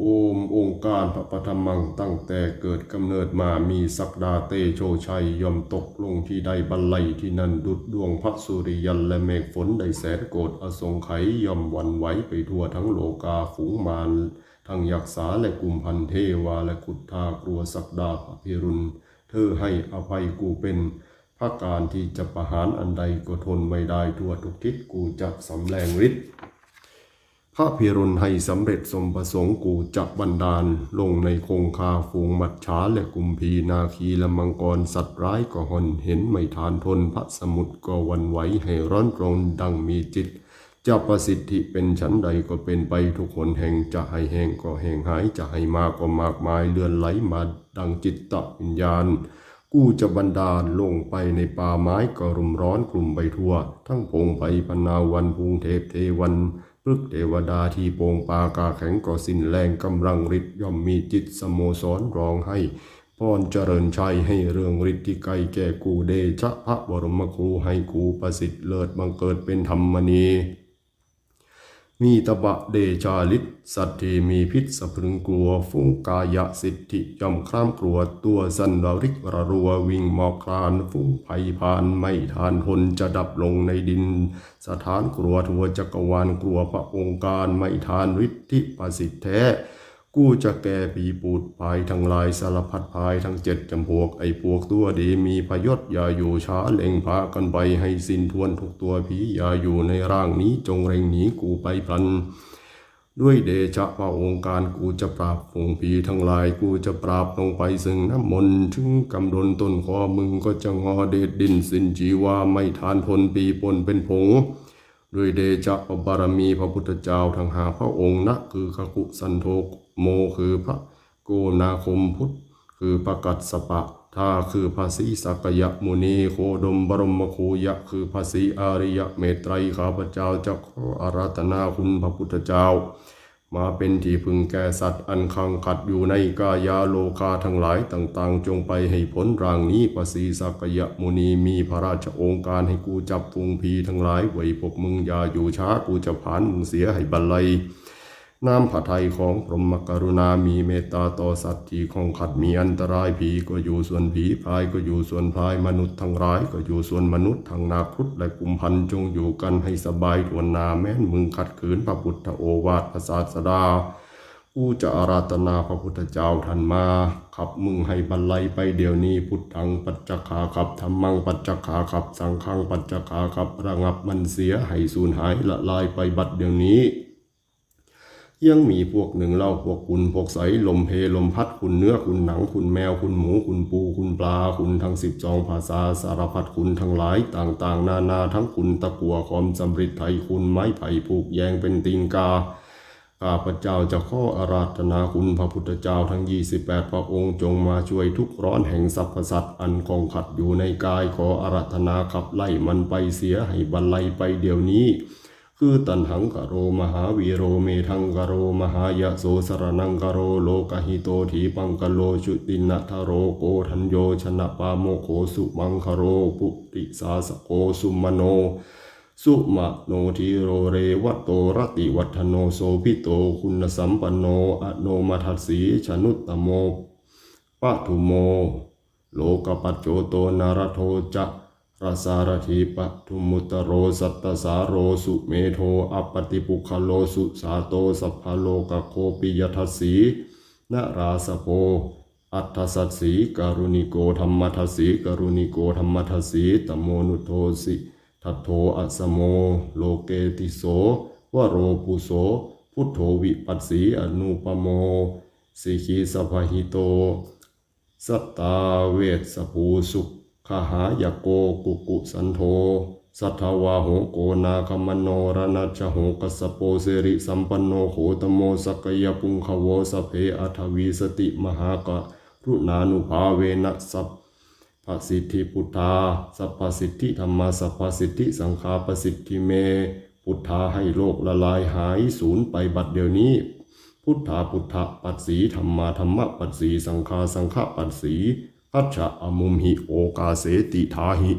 โอมองค์การพระปฐมังตั้งแต่เกิดกำเนิดมามีสักดาเตโชชัยย่อมตกลงที่ใดบรรลัยที่นั่นดุดดวงพระสุริยันและเมฆฝนได้แสนโกรธอสงไขยย่อมหวันไหวไปทั่วทั้งโลกาฝูงมารทั้งยักษาและกุมพันเทวาและกุฏากลัวสักดาพระพิรุณ เธอให้อภัยกูเป็นพระการที่จะประหารอันใดก็ทนไม่ได้ทั่วทุกทิศกูจะสำแรงฤทธิ์ พระพิรุณให้สำเร็จสมประสงค์กูจับบันดาล ลงในคงคาฝูงมัดฉาและกุมพีนาคีและมังกรสัตว์ร้ายก็หนเห็นไม่ทานทนพระสมุทรก็วันไหวให้ร้อนรนดังมีจิตเจ้าประสิทธิเป็นชั้นใดก็เป็นไปทุกคนแห่งจะให้แห่งก็แห่งหายจะให้มากก็มากมายเลื่อนไหลมาดังจิตตวิญญาณกูจะบันดาลลงไปในป่าไม้ก็รุมร้อนกลุ่มไปทั่ว ทั้งพงไปพนาวันภูงเทพเทวัน พฤกษเทวดาที่โปงปากาแข็งก็สิ้นแรงกำลังฤทธิ์ย่อมมีจิตสโมสรร้องให้พรเจริญชัยให้เรื่องฤทธิ์ที่ไกลแก่กูเดชะพระบรมครูให้กูประสิทธิ์เลิศบังเกิดเป็นธรรมนี มีตบะเดชาลิศสัตถีมีพิษสะพรึงกลัวฟุ้งกายสิทธิย่อมคร่ำกลัวตัวสันดาริกระรัววิ่งหมอกคลานฟุ้งภัยพานไม่ทานทนจะดับลงในดิน สถานกลัวทัวจักรวาลกลัวพระองค์การไม่ทานฤทธิประสิทธิแท้ กูจะแก่ปีปูดภายทั้งลายสารพัดภายทั้งเจ็ดจำพวกไอ้พวกตัวดีมีพยศอย่าอยู่ช้าเล็งพากันไปให้สิ้นทวนทุกตัวผีอย่าอยู่ในร่างนี้จงเร่งหนีกูไปพลัน ด้วยเดชะพระองค์การกูจะปราบฝูงผีทั้งลายกูจะปราบลงไปซึ่งน้ำมนต์ถึงกำดนต้นคอมึงก็จะงอเดชดินสินจีวาไม่ทานทนปีปนเป็นผงด้วยเดชะบารมีพระพุทธเจ้าทั้งหาพระองค์นะคือขคุสันโธ โมคือพระโกนาคมพุทธคือพระกัสสปะท่าคือภาษีสักยะมุนีโคดมบรมคูยะ คือภาษีอาริยเมตไตรข้าพเจ้าจะขออาราธนาคุณพระพุทธเจ้า มาเป็นที่พึงแก่สัตว์อันคังขัดอยู่ในกายาโลคาทั้งหลายต่างๆ จงไปให้พ้นร่างนี้ภาษีสักยะมุนีมีพระราชองการให้กูจับพุงพีทั้งหลายไว้พวกมึงอย่าอยู่ช้ากูจะผ่านมึงเสียให้บันไล น้ำผัดไทยของพรหมกรุณามีเมตตาต่อสัตว์ที่ของขัดมีอันตรายผีก็อยู่ส่วนผีพายก็อยู่ส่วนพายมนุษย์ทั้งร้ายก็อยู่ส่วนมนุษย์ทั้งนาครุฑและกุมพันจงอยู่กันให้สบายทวนนาแม้นมึงขัดขืนพระพุทธโอวาทพระศาสดากูจะอาราธนาพระพุทธเจ้าท่านมาขับมึงให้บรรลัยไปเดี๋ยวนี้พุทธังปัจจคาขับธรรมังปัจจคาขับสังฆังปัจจคาขับระงับมันเสียให้สูญหายละลายไปบัดเดี๋ยวนี้ ยังมีพวกหนึ่งเล่าพวกคุณพวกใสลมเพลมพัดคุณเนื้อคุณหนังคุณแมวคุณหมูคุณปูคุณปลาคุณทั้งสิบสองภาษาสารพัดคุณทั้งหลายต่างๆ นานาทั้งคุณตะกัวคอมสำริดไทยคุณไม้ไผ่ผูกแยงเป็นติงกาข้าพเจ้าจะข้ออาราธนาคุณพระพุทธเจ้าทั้ง 28 พระองค์จงมาช่วยทุกร้อนแห่งสรรพสัตว์อันคงขัดอยู่ในกายขออาราธนาขับไล่มันไปเสียให้บรรลัยไปเดี๋ยวนี้ คือตันหังกโรมหาวีโรเมทังกโรมหายะโสสรนังกโรโลกหิโตถีปังกโลชุตินัทโรโกทัญโยชนะปาโมโขสุมังคโรปุติสาสโกสุมโน สุมาโนทีโรเรวัตโตรติวัฒโนโสพิโตคุณสัมปันโนอโนมัทัสสีชนุตตโมปะทุโม โลกปัจโจโตนารโทจะ รสารถีปทุมุตโรสัตตสาโรสุเมโทอัปติปุคโลสุสาโตสัพพโลกโคปิยทัสสีนราสโพอัฏฐสัตสีการุณิโกธรรมทัสสีการุณิโกธรรมทัสสีตโมนุโทสิทัตโทอัสโมโลเกติโสวโรปุโสพุทโธวิปัสสีอนุปโมสิกีสภหิโต สัตตาเวสภูสุข ขหายโกกุกุสันโธสัทธวาโหโกนาคมโนรณัจโหกัสสโปเสริสัมปันโนโหตโมสกยปุงขโวสเพอัทวีสติมหากะรุณานุภาเวนะสัพพสิทธิพุทธาสัพพสิทธิธรรมาสัพพสิทธิสังฆาปสิทธิเม พุทธาให้โลกละลายหายสูญไปบัดเดี๋ยวนี้ พุทธาพุทธปัสสีธรรมาธรรมปัสสีสังฆาสังฆปัสสี အတ္ထအမုံဟိဩကာစေတိသာဟိ